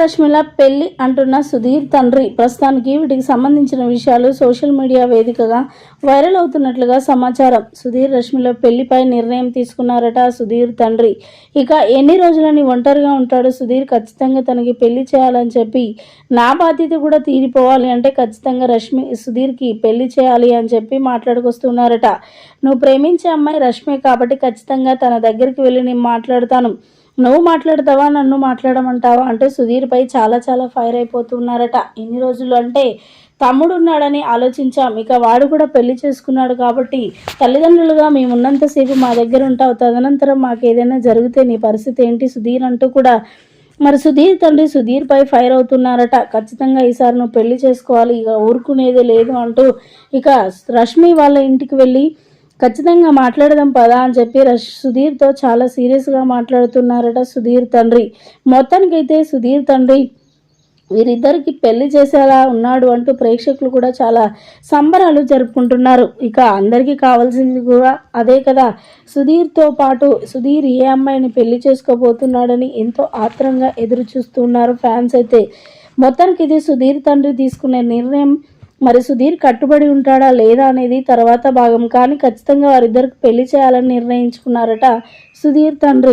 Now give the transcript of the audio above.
రష్మిల పెళ్ళి అంటున్న సుధీర్ తండ్రి. ప్రస్తుతానికి వీటికి సంబంధించిన విషయాలు సోషల్ మీడియా వేదికగా వైరల్ అవుతున్నట్లుగా సమాచారం. సుధీర్ రష్మిల పెళ్ళిపై నిర్ణయం తీసుకున్నారట సుధీర్ తండ్రి. ఇక ఎన్ని రోజులని ఒంటరిగా ఉంటాడు సుధీర్ ఖచ్చితంగా తనకి పెళ్ళి చేయాలని చెప్పి నా బాధ్యత కూడా తీరిపోవాలి అంటే ఖచ్చితంగా రష్మి సుధీర్కి పెళ్ళి చేయాలి అని చెప్పి మాట్లాడుకొస్తున్నారట. నువ్వు ప్రేమించే అమ్మాయి రష్మి కాబట్టి ఖచ్చితంగా తన దగ్గరికి వెళ్ళి నేను మాట్లాడతాను. నువ్వు మాట్లాడతావా? నన్ను మాట్లాడమంటావా? అంటే సుధీర్పై చాలా చాలా ఫైర్ అయిపోతున్నారట. ఇన్ని రోజులు అంటే తమ్ముడు ఉన్నాడని ఆలోచించాం. ఇక వాడు కూడా పెళ్ళి చేసుకున్నాడు కాబట్టి తల్లిదండ్రులుగా మేమున్నంతసేపు మా దగ్గర ఉంటావు. తదనంతరం మాకు ఏదైనా జరిగితే నీ పరిస్థితి ఏంటి? సుధీర్ అంటూ కూడా మరి సుధీర్ తండ్రి సుధీర్పై ఫైర్ అవుతున్నారట. ఖచ్చితంగా ఈసారి నువ్వు పెళ్ళి చేసుకోవాలి. ఇక ఊరుకునేదే లేదు అంటూ ఇక రష్మి వాళ్ళ ఇంటికి వెళ్ళి ఖచ్చితంగా మాట్లాడదాం పదా అని చెప్పి రష్ సుధీర్తో చాలా సీరియస్గా మాట్లాడుతున్నారట సుధీర్ తండ్రి. మొత్తానికైతే సుధీర్ తండ్రి వీరిద్దరికి పెళ్ళి చేసేలా ఉన్నాడు అంటూ ప్రేక్షకులు కూడా చాలా సంబరాలు జరుపుకుంటున్నారు. ఇక అందరికీ కావాల్సింది కూడా అదే కదా. సుధీర్తో పాటు సుధీర్ ఏ అమ్మాయిని పెళ్ళి చేసుకోబోతున్నాడని ఎంతో ఆత్రంగా ఎదురు చూస్తున్నారు ఫ్యాన్స్ అయితే. మొత్తానికి ఇది సుధీర్ తండ్రి తీసుకునే నిర్ణయం మరి సుధీర్ కట్టుబడి ఉంటాడా లేదా అనేది తర్వాత భాగం. కానీ ఖచ్చితంగా వారిద్దరికి పెళ్ళి చేయాలని నిర్ణయించుకున్నారట సుధీర్ తండ్రి.